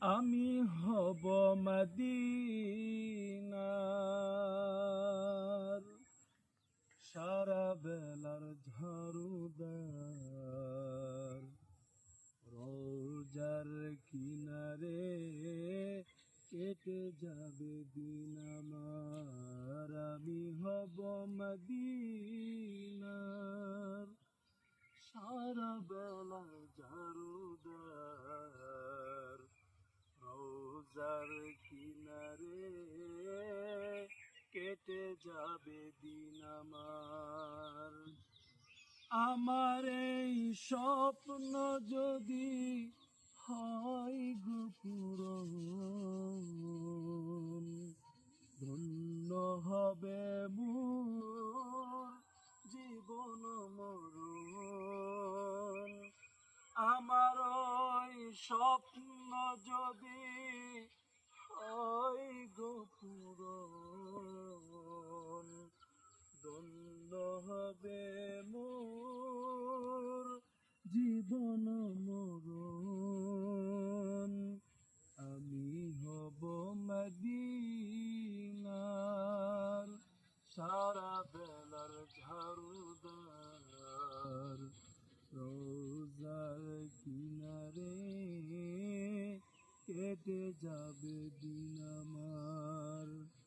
আমি হব মদিনার। সারা বেলার ঝাড়ুদার। রোজার কিনারে কেটে যাবে দিন আমার। আমি হব মদিনার কিনারে কেটে যাবে দিন আমার। আমার এই স্বপ্ন যদি হয় গুপুর ধন্য হবে মোর জীবন মরণ। আমার স্বপ্ন যদি দ্বন্দ্ব হবে মোর জীবন মরণ। আমি হব মদিনার সারা বেলার ঝাড়ুদার। রোজার কিনারে কেটে যাবে দিন আমার।